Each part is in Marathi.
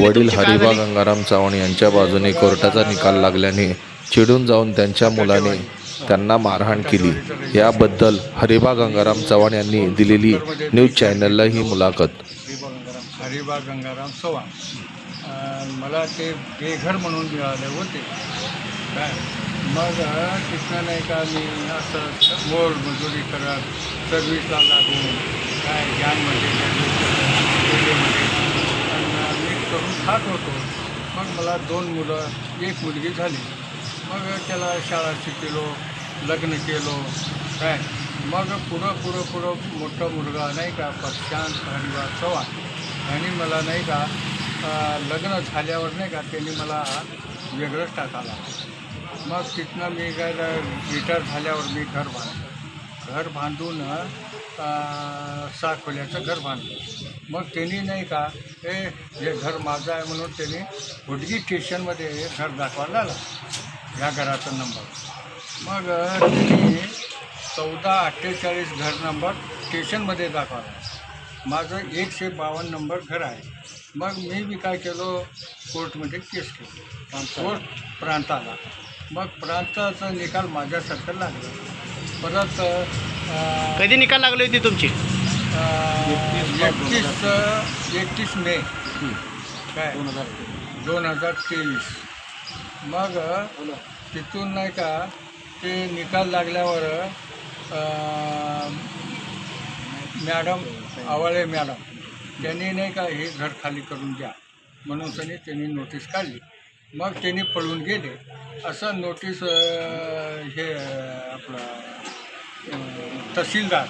वडील हरिबा गंगाराम चव्हाण यांच्या बाजूने कोर्टाचा निकाल लागल्याने चिडून जाऊन त्यांच्या मुलाने त्यांना मारहाण केली. याबद्दल हरिबा गंगाराम चव्हाण यांनी दिलेली न्यूज चॅनलला ही मुलाखत. हरिबा गंगाराम चव्हाण. मला ते बेघर म्हणून मिळाले होते. मग अं, तिथनं नाही का मी असं मोल मजुरी करत सर्विसला लागून काय ज्ञानमध्ये म्हणजे मी करून खात होतो. मग मला दोन मुलं एक मुलगी झाली. मग त्याला शाळा शिकलो लग्न केलो काय? मग पुरं पुरं पुरं मोठा मुलगा नाही का प्रशांत हरिवा चव्हाण आणि मला नाही का लग्न झाल्यावर नाही का त्यांनी मला वेगळंच टाकायला मग तिथनं मी काय रिटायर झाल्यावर मी घर बांधलं. घर बांधून सहा खोल्याचं घर बांधलं. मग त्यांनी नाही का हे हे घर माझं आहे म्हणून त्यांनी हुडगी स्टेशनमध्ये घर दाखवायला आलं ह्या घराचा नंबर. मग त्यांनी चौदा अठ्ठेचाळीस घर नंबर स्टेशनमध्ये दाखवला. माझं एकशे बावन्न नंबर घर आहे. मग मी बी काय केलो कोर्टमध्ये केस केली. कोर्ट प्रांताला. मग प्रांताचा निकाल माझ्यासारखं लागला. परत अं, कधी निकाल लागली होती तुमची? एकतीस एकतीस मे काय? दोन हजार तेवीस. मग तिथून नाही का ते निकाल लागल्यावर अं, मॅडम आवळे मॅडम त्यांनी नाही का हे घर खाली करून द्या. म्हणून त्यांनी त्यांनी नोटीस काढली. मग त्यांनी पळून गेले. असं नोटीस हे आपलं तहसीलदार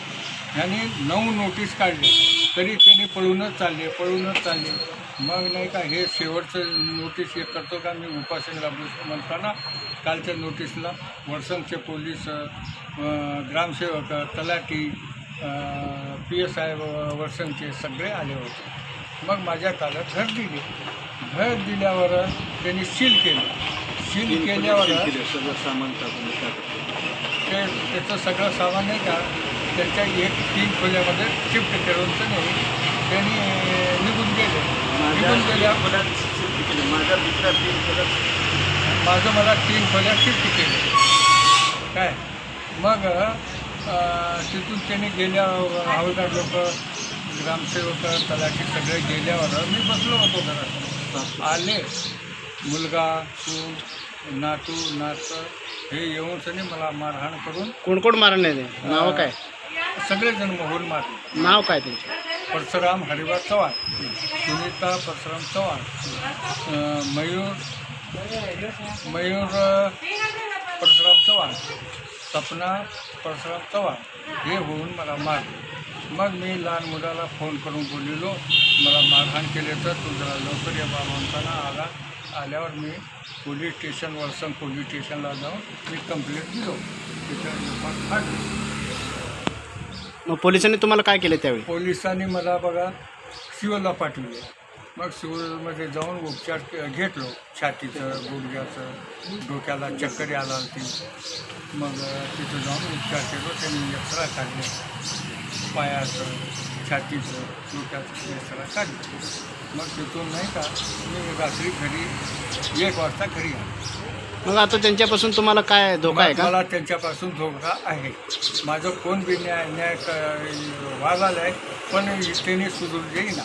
यांनी नऊ नोटीस काढले. तरी त्यांनी पळूनच चालले पळूनच चालले. मग नाही का हे शेवटचं नोटीस हे करतो का? मी उपासनेला बसतो म्हणताना कालच्या नोटीसला वडसंगचे पोलीस ग्रामसेवक तलाठी पी एस आय वडसंगचे सगळे आले होते. मग माझ्या कालात घर दिली. घर दिल्यावर त्यांनी सील केलं. सील केल्यावर ते त्याचं सगळं सामान नाही का त्यांच्या एक तीन खोल्यामध्ये शिफ्ट करून नाही त्यांनी निघून गेले. निघून गेल्या. माझं मला तीन खोल्या शिफ्ट केले. काय? मग तिथून त्यांनी गेल्या हवालदार लोक ग्रामसेवक तलाठी सगळे गेल्यावर मी बसलो होतो घरात. आले. मुलगा सून नातू नात हे येऊन सनी मला मारहाण करून कोण कोण मारले नाव काय? सगळेजण मोहून मारले. नाव काय तुमचं? परशुराम हरिबा चव्हाण सुनीता परशुराम चव्हाण अं, मयूर मयूर अं, परशुराम चव्हाण सपना परशुराम चव्हाण हे होऊन मला मारले. मग मी लहान मुलाला फोन करून बोललेलो मला मारहाण केले तर तू जरा लवकर ये म्हणताना आला. आल्यावर मी पोलीस स्टेशन वर्षण पोलीस स्टेशनला जाऊन मी कंप्लेंट दिलो. तिथं काढली मग पोलिसांनी तुम्हाला काय केलं त्यावेळी? पोलिसांनी मला बघा सिव्हिलला पाठवले. मग सिव्हिलमध्ये जाऊन उपचार घेतलो. छातीचं गुडघ्याचं डोक्याला चक्कर आला होती मग तिथं जाऊन उपचार केलो. त्यांनी एक्सरा काढले. पायाचं छातीचं डोक्याचं एक्सरा काढले. मग तिथून नाही का मी रात्री घरी एक वाजता घरी आलो. मग आता त्यांच्यापासून तुम्हाला काय धोका आहे का? मला त्यांच्यापासून धोका आहे. माझं कोण बी न्याय न्याय वागायला आहे पण त्यांनी सुधरू येईना